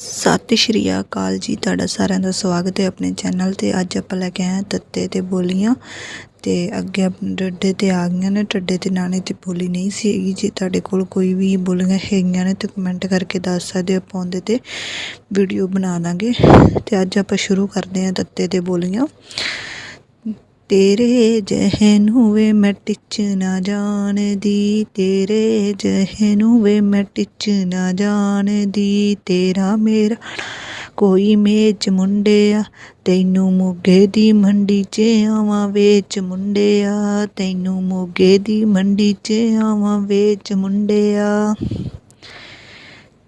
ਸਤਿ ਸ਼੍ਰੀ ਅਕਾਲ ਜੀ, ਤੁਹਾਡਾ ਸਾਰਿਆਂ ਦਾ ਸਵਾਗਤ ਹੈ ਆਪਣੇ ਚੈਨਲ ਤੇ। ਅੱਜ ਆਪਾਂ ਲੈ ਕੇ ਆਏ ਹਾਂ ਤੱਤੇ ਤੇ ਬੋਲੀਆਂ। ਤੇ ਅੱਗੇ ਆਪਣੇ ਡੱਡੇ ਤੇ ਆ ਗਈਆਂ ਨੇ, ਟੱਡੇ ਤੇ ਨਾਣੇ ਤੇ ਬੋਲੀ ਨਹੀਂ ਸੀ ਹੈਗੀ ਜੇ। ਤੁਹਾਡੇ ਕੋਲ ਕੋਈ ਵੀ ਬੋਲੀਆਂ ਹੈਗੀਆਂ ਨੇ ਤੇ ਕਮੈਂਟ ਕਰਕੇ ਦੱਸ ਸਕਦੇ ਹੋ ਆਪਾਂ ਉਹਦੇ ਤੇ। ਵੀਡੀਓ ਬਣਾ ਦਾਂਗੇ। ਤੇ ਅੱਜ ਆਪਾਂ ਸ਼ੁਰੂ ਕਰਦੇ ਹਾਂ ਤੱਤੇ ਤੇ ਬੋਲੀਆਂ। ਤੇਰੇ ਜਹਨੂੰ ਵੇ ਮੈਂ ਟਿੱਚ ਨਾ ਜਾਣਦੀ, ਤੇਰੇ ਜਹਨੂੰ ਵੇ ਮੈਂ ਟਿੱਚ ਨਾ ਜਾਣਦੀ, ਤੇਰਾ ਮੇਰਾ ਕੋਈ ਮੇਚ ਮੁੰਡਿਆ, ਤੈਨੂੰ ਮੋਗੇ ਦੀ ਮੰਡੀ 'ਚ ਆਵਾਂ ਵੇਚ ਮੁੰਡਿਆ, ਤੈਨੂੰ ਮੋਗੇ ਦੀ ਮੰਡੀ 'ਚ ਆਵਾਂ ਵੇਚ ਮੁੰਡਿਆ।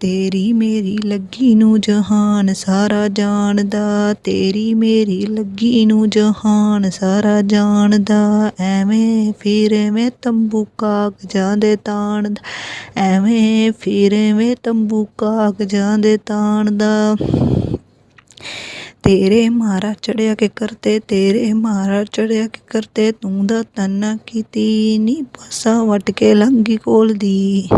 ਤੇਰੀ ਮੇਰੀ ਲੱਗੀ ਨੂੰ ਜਹਾਨ, ਸਾਰਾ ਜਾਣਦਾ। ਤੇਰੀ ਮੇਰੀ ਲੱਗੀ ਨੂੰ ਜਹਾਨ, ਸਾਰਾ ਜਾਣਦਾ। ਐਵੇਂ ਫਿਰ ਮੈਂ ਤੰਬੂ ਕਾਗਜ਼ਾਂ ਦੇ ਤਾਣਦਾ। ਐਵੇਂ ਫਿਰ ਮੈਂ ਤੰਬੂ ਕਾਗਜ਼ਾਂ ਦੇ ਤਾਣਦਾ। ਤੇਰੇ ਮਾਰਾ ਚੜਿਆ ਕੇ ਕਰਤੇ ਤੇਰੇ ਮਾਰਾ ਚੜਿਆ ਕੇ ਕਰਤੇ ਤੂੰ ਦਾ ਤੰਨਾ ਕੀਤੀ ਨੀ ਪਾਸਾ ਵਟ ਕੇ ਲੰਗੀ ਕੋਲ ਦੀ।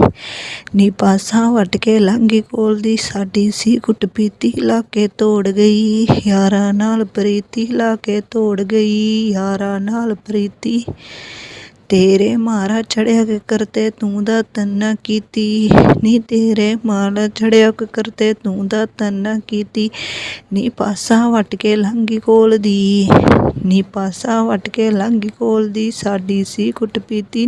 ਨੀ ਪਾਸਾ ਵਟ ਕੇ ਲੰਗੀ ਕੋਲ ਦੀ, ਸਾਡੀ ਸੀ ਕੁੱਟ ਪੀਤੀ ਲਾ ਕੇ ਤੋੜ ਗਈ। ਯਾਰਾਂ ਨਾਲ ਪ੍ਰੀਤੀ ਲਾ ਕੇ ਤੋੜ ਗਈ, ਯਾਰਾਂ ਨਾਲ ਪ੍ਰੀਤੀ ਤੇਰੇ ਮਾਰਾ ਚੜਿਆ ਕੇ ਕਰਤੇ, ਤੂੰ ਦਾ ਤੰਨਾ ਕੀਤੀ। ਨੀ ਤੇਰੇ ਮਾਰਾ ਚੜਿਆ ਕੇ ਕਰਤੇ, ਤੂੰ ਦਾ ਤੰਨਾ ਕੀਤੀ। ਨੀ ਪਾਸਾ ਵਟ ਕੇ ਲੰਗੀ ਕੋਲ ਦੀ। ਨੀ ਪਾਸਾ ਵਟ ਕੇ ਲੰਗੀ ਕੋਲ ਦੀ, ਸਾਡੀ ਸੀ ਕੁੱਟ ਪੀਤੀ।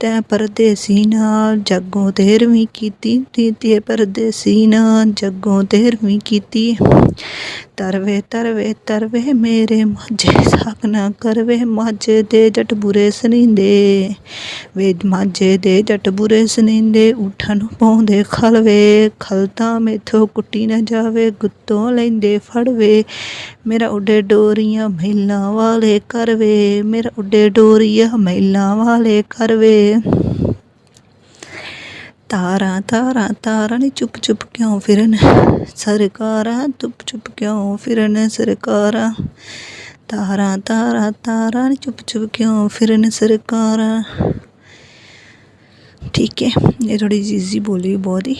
ਤੈਂ ਪਰਦੇਸੀ ਨਾਲ ਜੱਗੋਂ ਤੇਰਵੀਂ ਕੀਤੀ। ਤੀ ਤੇ ਪਰਦੇਸੀ ਨਾਲ ਜੱਗੋਂ ਤੇਰਵੀਂ ਕੀਤੀ। ਤਰਵੇ ਤਰਵੇ ਤਰਵੇ ਮੇਰੇ ਮਾਝੇ ਸਾਕ ਨਾ ਕਰਵੇ ਮਾਝੇ ਦੇ ਜੱਟ ਬੁਰੇ ਸਨੀਂਦੇ। ਵੇ ਮਾਝੇ ਦੇ ਜੱਟ ਬੁਰੇ ਸਨੀਂਦੇ ਉਠਾਂ ਪਾਉਂਦੇ ਖਲਵੇ ਖਲਤਾ ਮੇਥੋਂ ਕੁੱਟੀ ਨਾ ਜਾਵੇ, ਗੁੱਤੋਂ ਲੈਂਦੇ ਫੜਵੇ। ਮੇਰਾ ਉੱਡੇ ਡੋਰੀਆਂ ਮਹਿਲਾਂ ਵਾਲੇ ਕਰਵੇ, ਮੇਰਾ ਉੱਡੇ ਡੋਰੀਆਂ ਮਹਿਲਾਂ ਵਾਲੇ ਕਰਵੇ। ਤਾਰਾਂ ਤਾਰਾਂ ਤਾਰਾਂ ਨੀ ਚੁੱਪ ਚੁੱਪ ਕਿਉਂ ਫਿਰਨ? ਸਰਕਾਰਾਂ ਚੁੱਪ ਚੁੱਪ ਕਿਉਂ ਫਿਰਨ? ਸਰਕਾਰਾਂ, ਤਾਰਾਂ ਤਾਰਾਂ ਤਾਰਾਂ ਨੀ ਚੁੱਪ ਚੁੱਪ ਕਿਉਂ ਫਿਰਨ? ਸਰਕਾਰਾਂ ਠੀਕ ਹੈ, ਇਹ ਥੋੜੀ ਜਿਹੀ ਬੋਲੀ ਬਹੁਤ ਹੀ।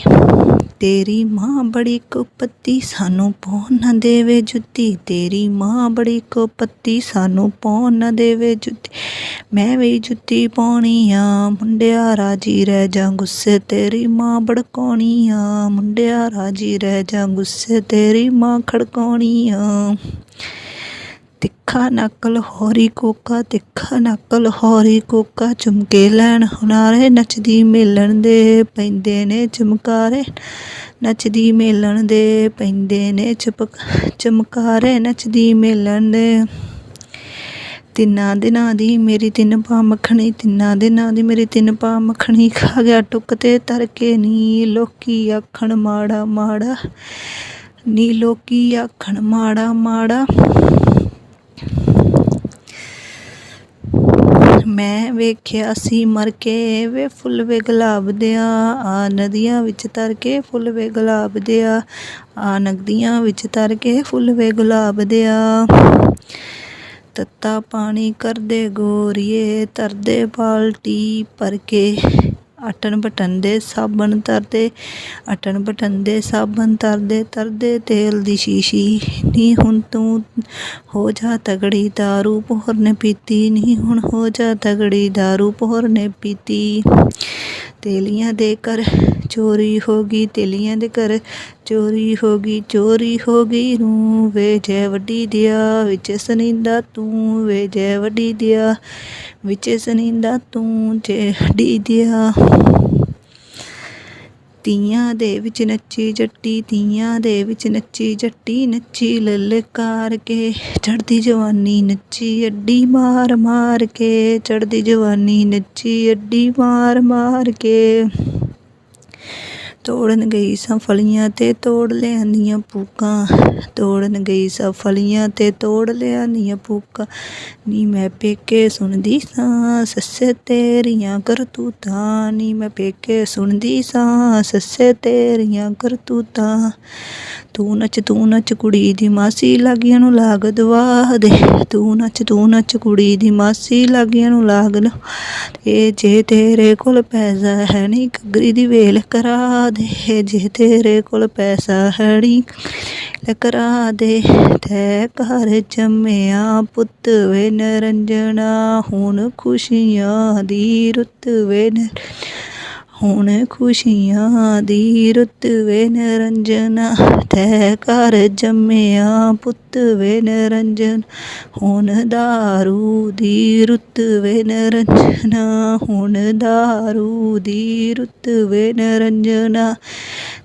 ਤੇਰੀ ਮਾਂ ਬੜੀ ਕੁਪੱਤੀ ਸਾਨੂੰ ਪਾਉਣ ਨਾ ਦੇਵੇ ਜੁੱਤੀ। ਤੇਰੀ ਮਾਂ ਬੜੀ ਕੁਪੱਤੀ ਸਾਨੂੰ ਪਾਉਣ ਨਾ ਦੇਵੇ ਜੁੱਤੀ। ਮੈਂ ਵੀ ਜੁੱਤੀ ਪਾਉਣੀ ਆ, ਮੁੰਡਿਆ ਰਾਜੀ ਰਹਿ ਜਾ ਗੁੱਸੇ। ਤੇਰੀ ਮਾਂ ਭੜਕਾਉਣੀ ਆ, ਮੁੰਡਿਆ ਰਾਜੀ ਰਹਿ ਜਾ ਗੁੱਸੇ। ਤੇਰੀ ਮਾਂ ਖੜਕਾਉਣੀ ਆ। ਤਿੱਖਾ ਨਕਲ ਹੋਰੀ ਕੋਕਾ, ਤਿੱਖਾ ਨਕਲ ਹੋਰੀ ਕੋਕਾ, ਚੁਮਕੇ ਲੈਣ ਹੁਨਾਰੇ, ਨੱਚਦੀ ਮੇਲਣ ਦੇ ਪੈਂਦੇ ਨੇ ਚਮਕਾਰੇ, ਨੱਚਦੀ ਮੇਲਣ ਦੇ ਪੈਂਦੇ ਨੇ ਚਪਕ, ਚਮਕਾਰੇ, ਨੱਚਦੀ ਮੇਲਣ ਦੇ ਤਿੰਨਾਂ ਦਿਨਾਂ ਦੀ ਮੇਰੀ ਤਿੰਨ ਪਾ ਮੱਖਣੀ, ਤਿੰਨਾਂ ਦਿਨਾਂ ਦੀ ਮੇਰੀ ਤਿੰਨ ਪਾ ਮੱਖਣੀ, ਖਾ ਗਿਆ ਟੁੱਕ ਤੇ ਤਰ ਕੇ ਨੀ ਲੋਕੀ ਆਖਣ ਮਾੜਾ ਮਾੜਾ, ਨੀ ਲੋਕੀ ਆਖਣ ਮਾੜਾ ਮਾੜਾ। ਮੈਂ ਵੇਖਿਆ ਸੀ ਮਰ ਕੇ ਵੇ ਫੁੱਲ ਵੇ ਗੁਲਾਬ ਦਿਆ, ਆ ਨਦੀਆਂ ਵਿੱਚ ਤਰ ਕੇ ਫੁੱਲ ਵੇ ਗੁਲਾਬ ਦਿਆ, ਆ ਨਦੀਆਂ ਵਿੱਚ ਤਰ ਕੇ ਫੁੱਲ ਵੇ ਗੁਲਾਬ ਦਿਆ। ਤੱਤਾ ਪਾਣੀ ਕਰਦੇ ਗੋਰੀਏ ਤਰਦੇ ਬਾਲਟੀ ਭਰ ਕੇ ਅਟਨ ਬਟਨ ਦੇ ਸਾਬਣ ਤਰਦੇ ਅਟਨ ਬਟਨ ਦੇ ਸਾਬਣ ਤਰਦੇ ਤਰਦੇ ਤੇਲ ਦੀ ਸ਼ੀਸ਼ੀ ਨੀ ਹੁਣ ਤੂੰ ਹੋ ਜਾ ਤਗੜੀ दारू ਪੋਹਰ ਨੇ ਪੀਤੀ ਨੀ ਹੁਣ ਹੋ ਜਾ ਤਗੜੀ दारू ਪੋਹਰ ਨੇ ਪੀਤੀ ਤੇਲੀਆਂ ਦੇ ਘਰ ਚੋਰੀ ਹੋ ਗਈ, ਤੇਲੀਆਂ ਦੇ ਘਰ ਚੋਰੀ ਹੋ ਗਈ, ਚੋਰੀ ਹੋ ਗਈ। ਰੂ ਵੇ ਜੈ ਵੱਡੀ ਦਿਆ, ਵਿੱਚ ਸਨੀਂਦਾ ਤੂੰ ਵੇ ਜੈ ਵੱਡੀ ਦਿਆ, ਵਿੱਚ ਸਨੀਂਦਾ ਤੂੰ ਜੈ ਵੱਡੀ ਦਿਆ। ਤੀਆਂ ਦੇ ਵਿੱਚ ਨੱਚੀ ਜੱਟੀ ਤੀਆਂ ਦੇ ਵਿੱਚ ਨੱਚੀ ਜੱਟੀ, ਨੱਚੀ ਲਲਕਾਰ ਕੇ। ਚੜਦੀ ਜਵਾਨੀ ਨੱਚੀ ਅੱਡੀ ਮਾਰ ਮਾਰ ਕੇ। ਚੜਦੀ ਜਵਾਨੀ ਨੱਚੀ ਅੱਡੀ ਮਾਰ ਮਾਰ ਕੇ। ਤੋੜਨ ਗਈ ਸਾਂ ਫਲੀਆਂ ਤੇ ਤੋੜ ਲਿਆਂਦੀਆਂ ਪੂਕਾਂ ਤੋੜਨ ਗਈ ਸਾਂ ਫਲੀਆਂ ਤੇ ਤੋੜ ਲਿਆਂਦੀਆਂ ਪੂਕਾਂ ਨੀ ਮੈਂ ਪੇਕੇ ਸੁਣਦੀ ਸਾਂ, ਸੱਸੇ ਤੇਰੀਆਂ ਕਰਤੂਤਾਂ। ਨੀ ਮੈਂ ਪੇਕੇ ਸੁਣਦੀ ਸਾਂ, ਸੱਸੇ ਤੇਰੀਆਂ ਕਰਤੂਤਾਂ। ਤੂੰ ਨੱਚ ਤੂੰ ਨੱਚ ਕੁੜੀ ਦੀ ਮਾਸੀ ਲਾਗੀਆਂ ਨੂੰ ਲਾਗ ਦਵਾ ਦੇ ਤੂੰ ਨੱਚ ਤੂੰ ਨੱਚ ਕੁੜੀ ਦੀ ਮਾਸੀ ਲਾਗੀਆਂ ਨੂੰ ਲਾਗ ਲ ਜੇ ਤੇਰੇ ਕੋਲ ਪੈਸਾ ਹੈ ਨਹੀਂ ਘੱਗਰੀ ਦੀ ਵੇਲ ਕਰਾ ਦੇ ਜੇ ਤੇਰੇ ਕੋਲ ਪੈਸਾ ਹੈ ਨੀ ਲਕਰਾ ਦੇ ਤੈ ਘਰ ਜੰਮਿਆ ਪੁੱਤ ਵੇ ਨਰੰਜਣਾ, ਹੁਣ ਖੁਸ਼ੀਆਂ ਦੀ ਰੁੱਤ ਵੇ ਨਰ- ਹੁਣ ਖੁਸ਼ੀਆਂ ਦੀ ਰੁੱਤ ਵੇ ਨਰੰਜਨਾ ਤੈ ਘਰ ਜੰਮਿਆ ਪੁੱਤ ਵੇ ਨਰੰਜਨ, ਹੁਣ ਦਾਰੂ ਦੀ ਰੁੱਤ ਵੇ ਨਰੰਜਨਾ, ਹੁਣ ਦਾਰੂ ਦੀ ਰੁੱਤ ਵੇ ਨਰੰਜਨਾ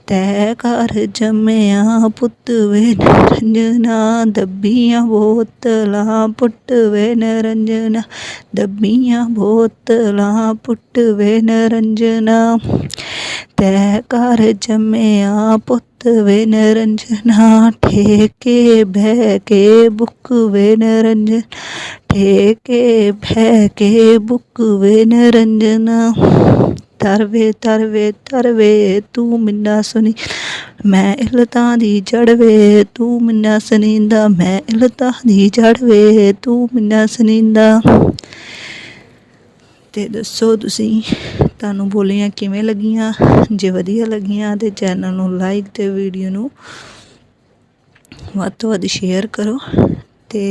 ਤੈ ਘਰ ਜੰਮਿਆ ਪੁੱਤ ਵੇ ਨਰੰਜਨਾ, ਦੱਬੀਆਂ ਬੋਤਲਾਂ ਪੁੱਟ ਵੇ ਨਰੰਜਨਾ, ਦੱਬੀਆਂ ਬੋਤਲਾਂ ਪੁੱਟ ਵੇ ਨਰੰਜਨਾ। ਤੈ ਘਰ ਜੰਮਿਆ ਪੁੱਤ ਵੇ ਨਰੰਜਨਾ, ਠੇਕੇ ਬਹਿ ਕੇ ਬੁੱਕ ਵੇ ਨਰੰਜਨ, ਠੇਕੇ ਬਹਿ ਕੇ ਬੁੱਕ ਵੇ ਨਰੰਜਨਾ। ਤਰਵੇ ਤਰਵੇ ਤਰਵੇ, ਤੂੰ ਮਿੰਨਾ ਸੁਣੀ ਮੈਂ ਇਲਤਾਂ ਦੀ ਜੜਵੇ, ਤੂੰ ਮਿੰਨਾ ਸੁਣੀਂਦਾ ਮੈਂ ਇਲਤਾਂ ਦੀ ਜੜਵੇ, ਤੂੰ ਮਿੰਨਾ ਸੁਣੀਂਦਾ ਤੇ ਦੱਸੋ ਤੁਸੀਂ, ਤੁਹਾਨੂੰ ਬੋਲੀਆਂ ਕਿਵੇਂ ਲੱਗੀਆਂ? ਜੇ ਵਧੀਆ ਲੱਗੀਆਂ ਤੇ ਚੈਨਲ ਨੂੰ ਲਾਈਕ ਤੇ ਵੀਡੀਓ ਨੂੰ ਵੱਧ ਤੋਂ ਵੱਧ ਸ਼ੇਅਰ ਕਰੋ ਤੇ